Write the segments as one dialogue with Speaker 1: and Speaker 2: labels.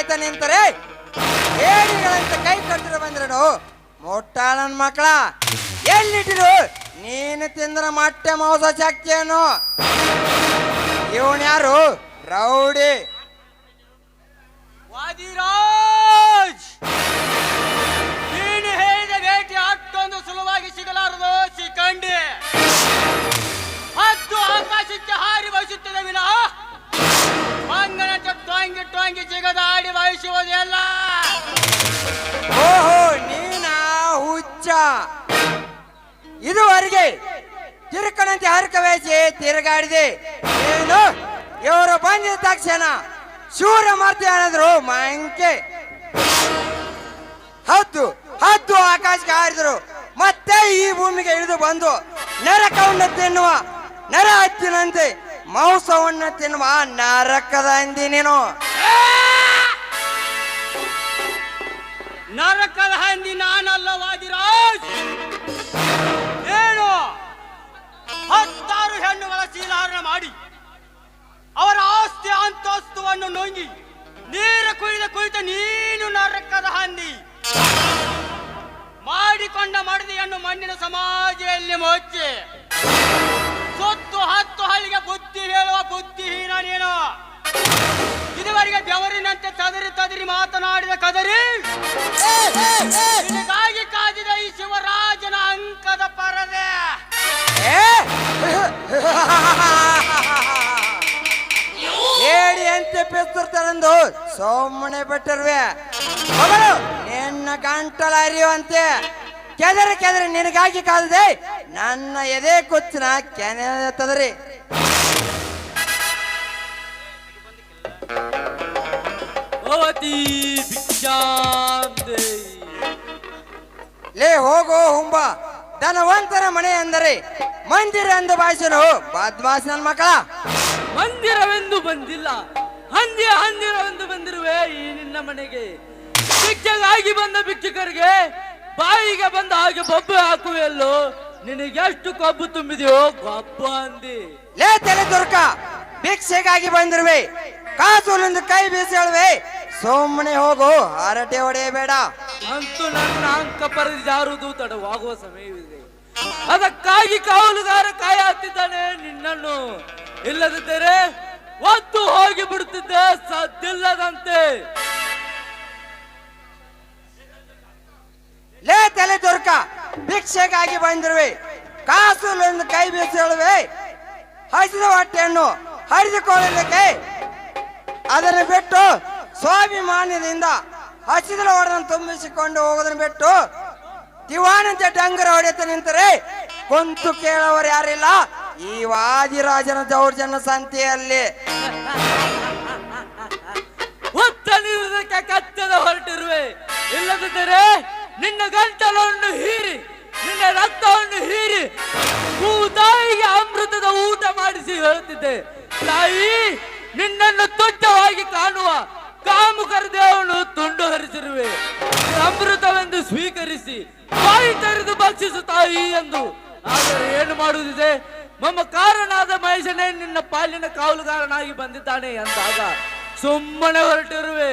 Speaker 1: ಕಾಯ್ತಾ ನಿಂತರೆ ಏಡಿಗಳಂತ ಕೈ ಕಟ್ಟಿರ ಬಂದ್ರನು ಮೊಟ್ಟಾಳನ್ ಮಕ್ಕಳ, ಎಲ್ಲಿಟ್ಟಿರು? ನೀನು ತಿಂದ್ರ ಮೊಟ್ಟೆ ಮಾಂಸ ಶಕ್ತಿಯನ್ನು ಇವನ್ ಯಾರು? ರೌಡಿ.
Speaker 2: ವಾದಿರಾಜ್ ನೀನು ಹೇಳಿದ ಭೇಟಿ ಅಷ್ಟೊಂದು ಸುಲಭವಾಗಿ ಸಿಗಲಾರದು, ಸಿಕ್ಕಂಡಿ. ಹತ್ತು ಆಕಾಶಕ್ಕೆ ಹಾರಿ ಬಯಸುತ್ತದೆ ಟೊಂಗಿ ಜಿಗದಾಡಿ ಬಯಸುವುದಿಲ್ಲ
Speaker 1: ಓಹೋ, ನೀನಾ ಹುಚ್ಚ. ಇದುವರೆಗೆ ತಿರುಕನಂತೆ ಹರಕವೇಸಿ ತಿರುಗಾಡಿದೆ. ಏನು? ಇವರು ಬಂದಿದ ತಕ್ಷಣ ಶೂರ ಮಾಡ್ತಿ ಅನ್ನದ್ರು ಮಂಕೆ. ಹತ್ತು ಹತ್ತು ಆಕಾಶಕ್ಕೆ ಹಾರಿದ್ರು. ಮತ್ತೆ ಈ ಭೂಮಿಗೆ ಇಳಿದು ಬಂದು ನರಕವನ್ನು ತಿನ್ನುವ, ನರ ಹತ್ತಿನಂತೆ ಮಾಂಸವನ್ನು ತಿನ್ನುವ ನರಕದ ಅಂದಿ ನೀನು.
Speaker 2: ನರಕದ ಹಂದಿ ನಾನಲ್ಲ ವಾದಿರಾಜ್ ಏನು? ಹತ್ತಾರು ಹೆಣ್ಣುಗಳ ಶೀಲಹರಣ ಮಾಡಿ, ಅವರ ಆಸ್ತಿ ಅಂತಸ್ತುವನ್ನು ನುಂಗಿ, ನೀರು ಕುಡಿದ ಕುಳಿತ ನೀನು ನರಕದ ಹಂದಿ. ಮಾಡಿಕೊಂಡ ಮಡದಿಯನ್ನು ಮಣ್ಣಿನ ಸಮಾಜದಲ್ಲಿ ಮೋಚಿ ಸುತ್ತು ಹತ್ತು ಹಳ್ಳಿಗೆ ಬುದ್ಧಿ ಹೇಳುವ ಬುದ್ಧಿಹೀನ ನೀನು. ಇದುವರೆಗೆ ಬೆವರಿನಂತೆ ತದರಿ ತದರಿ ಮಾತನಾಡಿದ ಕದರಿ. ನಿನಗಾಗಿ ಕಾದಿದ ಈ ಶಿವರಾಜನ ಅಂಕದ ಪರದೆ?
Speaker 1: ಹೇಳಿ ಅಂತೆ ಪೆಸ್ತುರ್ತಾರಂದು ಸೋಮಣೆ ಬಿಟ್ಟಿರುವೆ. ನಿನ್ನ ಗಂಟಲ ಅರಿಯುವಂತೆ ಕೆದರಿ ಕೆದರಿ ನಿನಗಾಗಿ ಕಾಲದೆ ನನ್ನ ಎದೆ ಕೊಚ್ಚಿನ ಕೆನೆ ತದರಿ.
Speaker 2: ಭಿಕ್ಷಾಂತೆ
Speaker 1: ಲೇ ಹೋಗೋ ಹುಂಬ. ಧನವಂತರ ಮನೆ ಅಂದರೆ ಮಂದಿರ ಎಂದು ಭಾಷೆನು ಬದ್ಮಾಸ್ ನನ್ನ ಮಕ್ಕಳ.
Speaker 3: ಮಂದಿರವೆಂದು ಬಂದಿಲ್ಲ. ಹಂದಿ ಹಂದಿರವೆಂದು ಬಂದಿರುವೆ ಈ ನಿನ್ನ ಮನೆಗೆ. ಭಿಕ್ಷೆಗಾಗಿ ಬಂದ ಭಿಕ್ಷಕರಿಗೆ ಬಾಯಿಗೆ ಬಂದ ಹಾಗೆ ಬೊಬ್ಬೆ ಹಾಕುವೆಲ್ಲೋ ನಿನಗೆ ಎಷ್ಟು ಕೊಬ್ಬು ತುಂಬಿದೆಯೋ ಬಬ್ಬಾ ಅಂದಿ.
Speaker 1: ಲೇ ತಲೆ ದುರ್ಕ. ಭಿಕ್ಷೆಗಾಗಿ ಬಂದಿರುವೆ. ಕಾಸು ಕೈ ಬೀಸಿ ಹೇಳುವೆ ಸುಮ್ಮನೆ ಹೋಗು ಹರಟೆ ಹೊಡೆಯಬೇಡ.
Speaker 3: ಅಂತೂ ನನ್ನ ಅಂಕ ಪರಿದಾರುದು ತಡವಾಗುವ ಸಮಯವಿದೆ. ಅದಕ್ಕಾಗಿ ಕಾವಲುಗಾರ ಕಾಯ ಹತ್ತಿದ್ದಾನೆ ನಿನ್ನನ್ನು. ಇಲ್ಲದಿದ್ದರೆ ಒತ್ತು ಹೋಗಿ ಬಿಡುತ್ತಿದ್ದೆ ಸದ್ದಿಲ್ಲದಂತೆ
Speaker 1: ಲೇ ತಲೆ ದುರ್ಕ ಭಿಕ್ಷೆಗಾಗಿ ಬಂದಿರುವೆ. ಕಾಸು ಕೈ ಬೀಸಿ ಹೇಳುವೆ. ಹಸಿದ ಹೊಟ್ಟೆಯನ್ನು ಹರಿದುಕೊಳ್ಳಲಿಕ್ಕೆ ಅದನ್ನು ಬಿಟ್ಟು ಸ್ವಾಭಿಮಾನ್ಯದಿಂದ ಹಸಿದ ಹೊಡೆದನ್ನು ತುಂಬಿಸಿಕೊಂಡು ಹೋಗೋದನ್ನು ಬಿಟ್ಟು ದಿವಾನಂತೆ ಡಂಗರ ಹೊಡೆಯುತ್ತ ನಿಂತರೆ ಕೊಂತು ಕೇಳೋರು ಯಾರಿಲ್ಲ. ಈ ವಾದಿರಾಜನ ದೌರ್ಜನ್ಯ ಸಂತೆಯಲ್ಲಿ.
Speaker 3: ಕತ್ತದ ಹೊರಟಿರುವೆ. ಇಲ್ಲದಿದ್ದರೆ ನಿನ್ನ ಗಂಟಲನ್ನು ಹೀರಿ, ನಿನ್ನ ರಕ್ತವನ್ನು ಹೀರಿ ತಾಯಿಗೆ ಅಮೃತದ ಊಟ ಮಾಡಿಸಿ ಹೇಳುತ್ತಿದ್ದೆ. ತಾಯಿ, ನಿನ್ನನ್ನು ತುಚ್ಛವಾಗಿ ಕಾಣುವ ಕಾಮುಕರ ದೇವನು ತುಂಡು ಹರಿಸಿರುವೆ. ಅಮೃತವೆಂದು ಸ್ವೀಕರಿಸಿ ಬಾಯಿ ತೆರೆದು ಭಕ್ಷಿಸು ತಾಯಿ ಎಂದು. ಆದರೆ ಏನು ಮಾಡುವುದಿದೆ? ಮಮ್ಮ ಕಾರನಾದ ಮಹೇಶನೇ ನಿನ್ನ ಪಾಲಿನ ಕಾವಲುಗಾರನಾಗಿ ಬಂದಿದ್ದಾನೆ ಎಂದಾಗ ಸುಮ್ಮನೆ ಹೊರಟಿರುವೆ.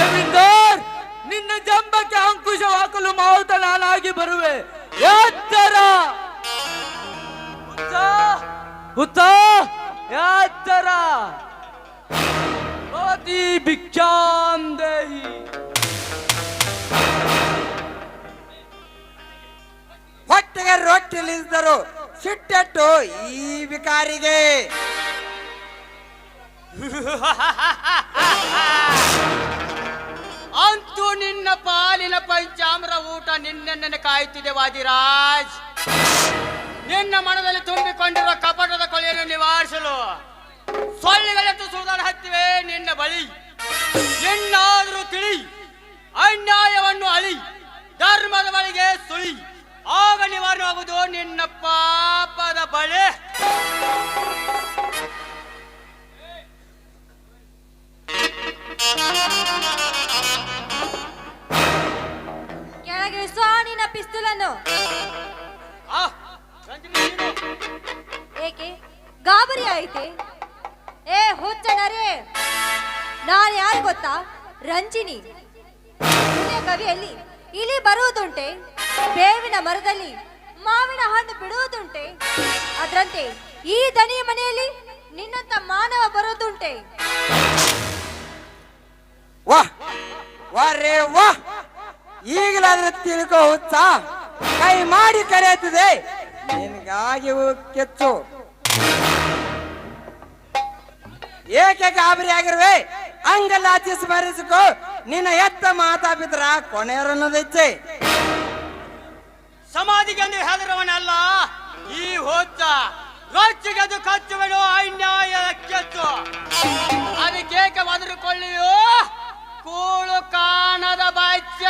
Speaker 3: ರವೀಂದರ್ ನಿನ್ನ ಜಂಬಕ್ಕೆ ಅಂಕುಶ ಹಾಕಲು ಮಾವುತ ನಾನಾಗಿ ಬರುವೆ. ಎತ್ತರ ಉತ್ತ ಹುಚ್ಚ! ಭವತಿ ಭಿಕ್ಷಾಂದೇಹಿ
Speaker 1: ಹೊಟ್ಟೆಗೆ ರೊಟ್ಟಿಲಿದ್ದರು ಸಿಟ್ಟೆಟ್ಟು ಈ ವಿಕಾರಿಗೆ.
Speaker 2: ಅಂತೂ ನಿನ್ನ ಪಾಲಿನ ಪಂಚಾಮ್ರ ಊಟ ನಿನ್ನೆನ್ನೆ ಕಾಯುತ್ತಿದೆ ವಾದಿರಾಜ್. ನಿನ್ನ ಮನದಲ್ಲಿ ತುಂಬಿಕೊಂಡಿರುವ ಕಪಟದ ಬಳಿ ಎನ್ನಾದರೂ ತಿಳಿ ಅನ್ಯಾಯವನ್ನು ಅಳಿ ಧರ್ಮದ ಬಳಿಗೆ ಸುಳಿ ಆಗ ನಿವಾರಣವಾಗುವುದು ನಿನ್ನ ಪಾಪದ ಬಳೆ.
Speaker 4: ಕೆಳಗೆ ಇಳಿಸೋ ನಿನ್ನ ಪಿಸ್ತೂಲನ್ನು. ಏಕೆ ಗಾಬರಿ ಆಯಿತೆ? ಏ, ಹುಚ್ಚನರೇ! ನಾನು ಯಾರು ಗೊತ್ತಾ? ರಂಜಿನಿ. ಕವಿಯಲ್ಲಿ ಇಲಿ ಬರುವುದುಂಟೆ. ಬೇವಿನ ಮರದಲ್ಲಿ ಮಾವಿನ ಹಣ್ಣು ಬಿಡುವುದುಂಟೆ. ಅದರಂತೆ ಈ ದನಿಯ ಮನೆಯಲ್ಲಿ ನಿನ್ನಂತ ಮಾನವ ಬರೋದುಂಟೆ
Speaker 1: ವಾಹ್ ವಾ ರೇ, ವಾ! ಈಗಲಾದ್ರೆ ತಿಳ್ಕೋ ಹುಚ್ಚ. ಕೈ ಮಾಡಿ ಕರೆಯುತ್ತದೆ. ನಿನಗಾಗಿ ಕೆಚ್ಚು. ಏಕೆ ಗಾಬರಿ ಆಗಿರುವೆ ಹಂಗಲ್ಲಾಚಿ ಸ್ಮರಿಸಿಕೋ ನಿನ್ನ ಎತ್ತ ಮಾತಾ ಬಿದ್ರ ಕೊನೆಯರನ್ನದೈತೆ.
Speaker 2: ಸಮಾಧಿಗೆ ಎಂದು ಹೆದರವನಲ್ಲ ಈ ಹೋಚ್ಚ ರೊಚ್ಚಿಗೆದು ಕಚ್ಚುವನು ಅನ್ಯಾಯ ಕೆಚ್ಚು ಅದಕ್ಕೇಕೆ ಬದರುಕೊಳ್ಳಿಯೋ ಕೂಳು ಕಾಣದ ಬಚ್ಚ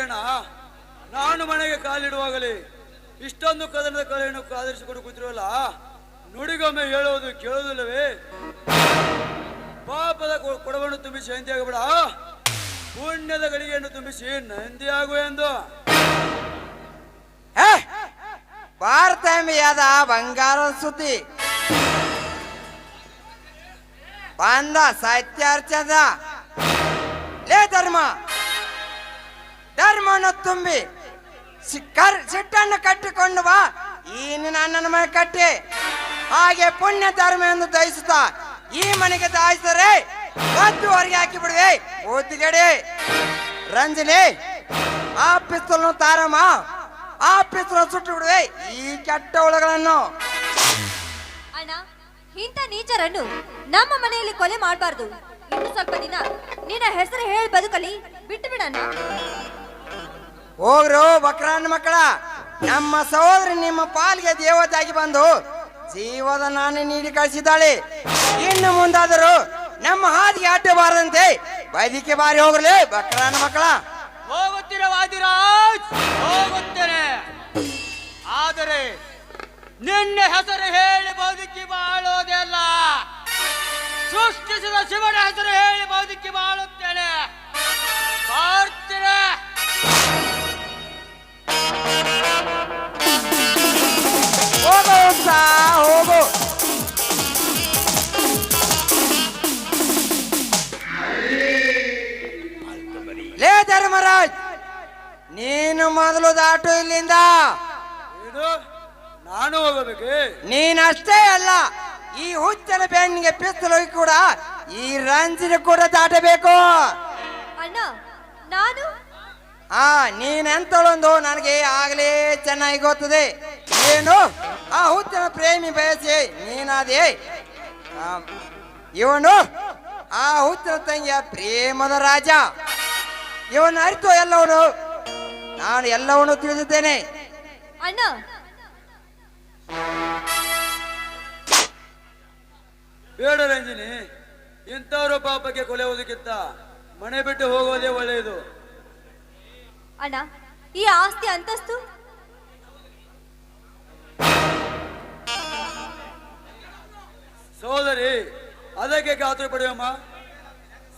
Speaker 5: ಅಣ್ಣ ನಾನು ಮನೆಗೆ ಕಾಲಿಡುವಾಗಲೇ ಇಷ್ಟೊಂದು ಕದನದ ಕಲೆಯನ್ನು ಆಧರಿಸಿಕೊಂಡು ಕೂತಿರುವಲ್ಲ, ನುಡಿಗೊಮ್ಮೆ ಹೇಳುವುದು ಕೇಳುವುದಿಲ್ಲವೇ ಪಾಪದ ಕೊಡವನ್ನು ತುಂಬಿಸಿ ನಂದಿ ಆಗಬೇಡ ಪುಣ್ಯದ ಗಳಿಗೆಯನ್ನು ತುಂಬಿಸಿ ನಂದಿ ಆಗು ಎಂದು
Speaker 1: ಭಾರತೀಯದ ಬಂಗಾರ ಸುತಿ ಬಂದ ಸತ್ಯಾರ್ಚದ. ಲೇ ಧರ್ಮ! ಧರ್ಮವನ್ನು ತುಂಬಿ. ಕರ್, ಸಿಟ್ಟನ್ನು ಕಟ್ಟಿಕೊಂಡು ಬಾ. ಈ ಮನೆ ಕಟ್ಟಿ. ಹಾಗೆ ಪುಣ್ಯ ಧರ್ಮ ಎಂದು ಈ ಮನೆಗೆ ದಾಯಿಸಿದರೆ ಒದ್ದು ಹೊರಗೆ ಹಾಕಿ ಬಿಡುವೆ ಓದಿಗಡೆ, ರಂಜನೆ, ಆ ಪಿಸ್ತಲನ್ನು ತಾರಮ್ಮ, ಆ ಪಿಸ್ತೂಲ್ ಸುಟ್ಟು ಬಿಡುವೆ ಈ ಕೆಟ್ಟ ಹುಳಗಳನ್ನು.
Speaker 4: ಅಣ್ಣ, ಇಂಥ ನೀಚರನ್ನು ನಮ್ಮ ಮನೆಯಲ್ಲಿ ಕೊಲೆ ಮಾಡಬಾರ್ದು. ಇನ್ನು ಸ್ವಲ್ಪ ದಿನ ನಿನ್ನ ಹೆಸರು ಹೇಳಿ ಬದುಕಲಿ. ಬಿಟ್ಟು ಬಿಡಣ್ಣ
Speaker 1: ಹೋಗ್ರು ಬಕ್ರಾನ್ ಮಕ್ಕಳ. ನಮ್ಮ ಸಹೋದರಿ ನಿಮ್ಮ ಪಾಲಿಗೆ ದೇವತೆಯಾಗಿ ಬಂದು ಜೀವದ ನಾನೇ ನೀಡಿ ಕಳಿಸಿದ್ದಾಳೆ. ಇನ್ನು ಮುಂದಾದರೂ ನಮ್ಮ ಹಾದಿಗೆ ಅಡ್ಡಬಾರದಂತೆ ಬೈದಿಕ್ಕೆ ಬಾರಿ ಹೋಗ್ರಲೇ ಬಕ್ರಾನ್ ಮಕ್ಕಳ.
Speaker 2: ಹೋಗುತ್ತಿರ ವಾದಿರಾಜ್? ಹೋಗುತ್ತೇನೆ. ಆದರೆ ನಿನ್ನ ಹೆಸರು ಹೇಳಿ ಬದುಕಿ ಬಾಳೋದೆಲ್ಲ. ಸೃಷ್ಟಿಸಿದ ಶಿವನ ಹೆಸರು ಹೇಳಿ ಬದುಕಿ ಬಾಳುತ್ತೇನೆ.
Speaker 1: ಇಲ್ಲಿಂದ
Speaker 5: ಏನು? ನಾನು ಹೋಗಬೇಕು.
Speaker 1: ನೀನಷ್ಟೇ ಅಲ್ಲ ಈ ಹುಚ್ಚನ ಬೆನ್ನಿಗೆ ಪಿಸ್ತಲು ಕೂಡ ಈ ರಂಜಿನ ಕೂಡ ದಾಟಬೇಕು.
Speaker 4: ಅಣ್ಣ ನಾನು?
Speaker 1: ಆ ನೀನೆಂತಳೊಂದು ನನಗೆ ಆಗಲೇ ಚೆನ್ನಾಗಿ ಗೊತ್ತದೆ. ಏನು? ಆ ಹುಚ್ಚನ ಪ್ರೇಮಿ ಬಯಸಿ ನೀನಾದೆ. ಆ, ಇವನು ಆ ಹುಚ್ಚನ ತಂಗಿಯ ಪ್ರೇಮದ ರಾಜ. ಇವನು ಅರಿತು ಎಲ್ಲವನು ನಾನು ಎಲ್ಲವನ್ನೂ ತಿಳಿದಿದ್ದೇನೆ.
Speaker 4: ಅಣ್ಣ.
Speaker 5: ಬೇಡ ರಂಜಿನಿ ಇಂಥವ್ರ ಪಾಪಕ್ಕೆ ಕೊಲೆ ಹೋದಕ್ಕಿಂತ ಮನೆ ಬಿಟ್ಟು ಹೋಗೋದೇ ಒಳ್ಳೆಯದು.
Speaker 4: ಅಣ್ಣ ಈ ಆಸ್ತಿ ಅಂತಸ್ತು?
Speaker 5: ಸೋದರಿ ಅದಕ್ಕೆ ಗಾತ್ರ ಪಡೆಯಮ್ಮ.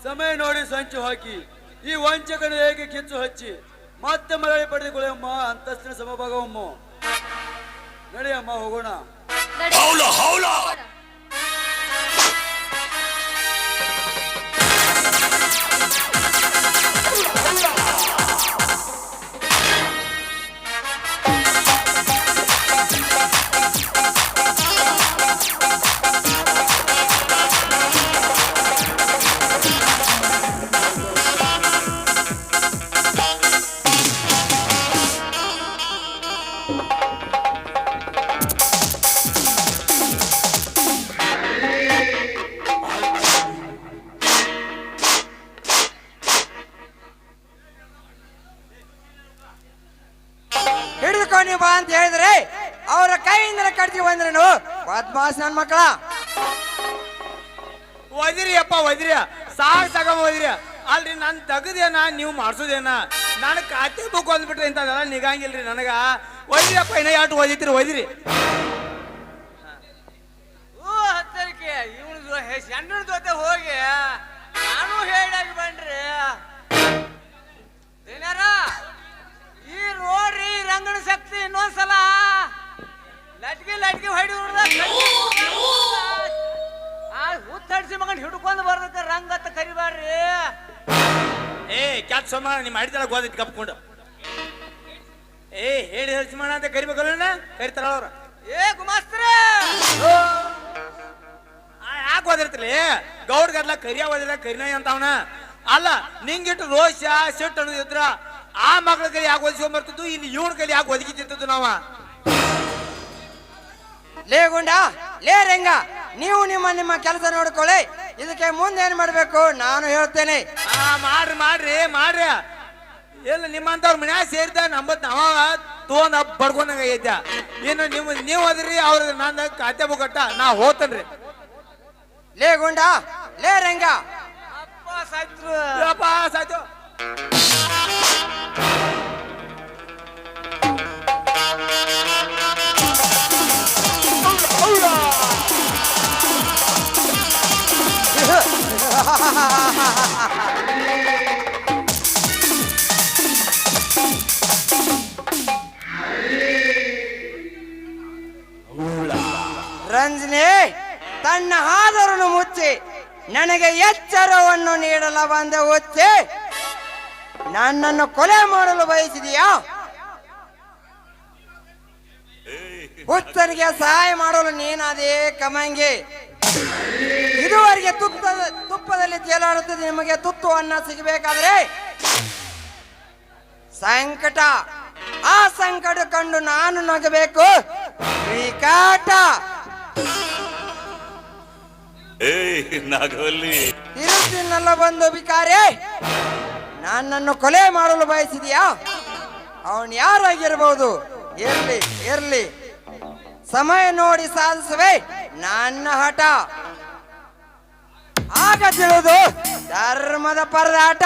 Speaker 5: ಸಮಯ ನೋಡಿ ಸಂಚು ಹಾಕಿ ಈ ವಂಚಕನ ಹೇಗೆ ಕಿಚ್ಚು ಹಚ್ಚಿ. ಮತ್ತೆ ಮರಳಿ ಪಡೆದುಕೊಳ್ಳಮ್ಮ ಅಂತಸ್ತಿನ ಸಮಭಾಗವಮ್ಮ ನಡೆಯಮ್ಮ ಹೋಗೋಣ
Speaker 4: ನಡೆ.
Speaker 6: ಒದಿರಿ ಅಪ್ಪ ಒದಿರಿ ಸಾಕ್ ತಗೊಂಡ್ ಒದಿರಿ ಅಲ್ರಿ, ನಾನು ತೆಗದೇನಾ ನೀವು ಮಾಡ್ಸೋದೇನ? ನಾನು ಖಾತೆ ಬುಕ್ ಓದ್ಬಿಟ್ರೆ ಇಂಥದೆಲ್ಲ ನಿಗಂಗಿಲ್ರಿ ನನಗ. ಒದಿರಿ ಅಪ್ಪ ಇನ್ನ ಯಾಟ್ ಓದಿತ್ರಿ ಒದಿರಿ
Speaker 2: ಓ, ಹತ್ತರಿಕೆ. ಇವನು ಹೆಣ್ಣು ಜೊತೆ ಹೋಗಿ ನಾನು ಹೇಳಾಗಿ ಬನ್ರಿ ಏನಾರ?
Speaker 6: ಈ ರೋಡ್ರಿ ರಂಗಣ ಶಕ್ತಿ ಇನ್ನೊಂದ್ಸಲ ಲಟ್ಗಿ ಲಟ್ಗಿ ಹೊಡಿ ಕ್ಯಾತ್ ಸೋಮ ನೀ ಗೋದಿ ಗೋದೈತಿ ಕಪ್ಕೊಂಡು. ಏ, ಹೇಳಿ ಹರಿಸಿಮಾಣ ಅಂತ ಕರಿಬೇಕಲ್ಲ ಕರಿತಾರ
Speaker 2: ಏ, ಗುಮಾಸ್ತ್ರ!
Speaker 6: ಯಾಕೆ ಓದಿರ್ತಿಲಿ ಗೌಡ್ ಗದ್ಲ ಕರಿಯ ಓದಿಲ್ಲ, ಕರಿನ ಅಂತ ಅವನ. ಅಲ್ಲ, ನಿಂಗಿಟ್ಟು ರೋಷ ಸಿಟ್ಟು ಅನ್ನೋದಿದ್ರ ಆ ಮಗಳ ಕೈ ಯಾಕೆ ಓದಿಸ್ಕೊಂಡ್ ಬರ್ತಿದ್ದು ಇಲ್ಲಿ ಇವನ ಕೈ ಯಾಕೆ ಒದಗಿತಿದ್ದು ನಾವ?
Speaker 1: ಲೇ ಗುಂಡ, ಲೇ ರಂಗ, ನೀವು ನಿಮ್ಮ ನಿಮ್ಮ ಕೆಲಸ ನೋಡ್ಕೊಳ್ಳಿ. ಇದಕ್ಕೆ ಮುಂದೆ ಏನ್ ಮಾಡ್ಬೇಕು? ನಾನು ಹೇಳ್ತೇನೆ.
Speaker 6: ಆ ಮಾಡ್ರಿ ಮಾಡ್ರಿ ಮಾಡ್ರಿ. ಇಲ್ಲ ನಿಮ್ಮಂತವ್ರ ಮನ್ಯಾಗ ಸೇರಿದ ನಂಬತ್ ನಾವ ತೋನ ಬಡ್ಕೊಂಡಂಗ ಐತೆ ಇನ್ನು ನಿಮ್ ನೀವು ಅದ್ರಿ ಅವ್ರ ನನ್ನ ಖಾತೆ ಬಟ್ಟ ನಾ ಹೋತನ್ರಿ.
Speaker 1: ಲೇ ಗುಂಡ ಲೇ ರಂಗ.
Speaker 2: ಅಪ್ಪ
Speaker 6: ಸಾಯ್ತು
Speaker 1: ಅಪ್ಪ ಸಾಯ್ತು. ನನಗೆ ಎಚ್ಚರವನ್ನು ನೀಡಲ ಬಂದ ಹುಚ್ಚಿ. ನನ್ನನ್ನು ಕೊಲೆ ಮಾಡಲು ಬಯಸಿದೀಯಾ? ಹುಚ್ಚನಿಗೆ ಸಹಾಯ ಮಾಡಲು ನೀನಾದೇ ಕಮಂಗಿ. ಇದುವರೆಗೆ ತುಪ್ಪ ತುಪ್ಪದಲ್ಲಿ ತೇಲಾಡುತ್ತದೆ ನಿಮಗೆ ತುತ್ತು ಅನ್ನ ಸಿಗಬೇಕಾದ್ರೆ? ಸಂಕಟ. ಆ ಸಂಕಟ ಕಂಡು ನಾನು ನಗಬೇಕು.
Speaker 7: ಏಯ್ ನಾಗವಲ್ಲಿ.
Speaker 1: ತಿರುಸಿನಲ್ಲ ಬಂದು ನನ್ನನ್ನು ಕೊಲೆ ಮಾಡಲು ಬಯಸಿದೀಯಾ? ಅವನು ಯಾರಾಗಿರ್ಬಹುದು ಇರ್ಲಿ ಇರ್ಲಿ. ಸಮಯ ನೋಡಿ ಸಾಧಿಸುವೆ, ನನ್ನ ಹಠ. ಆಗ ತಿಳಿದು ಧರ್ಮದ ಪರದಾಟ.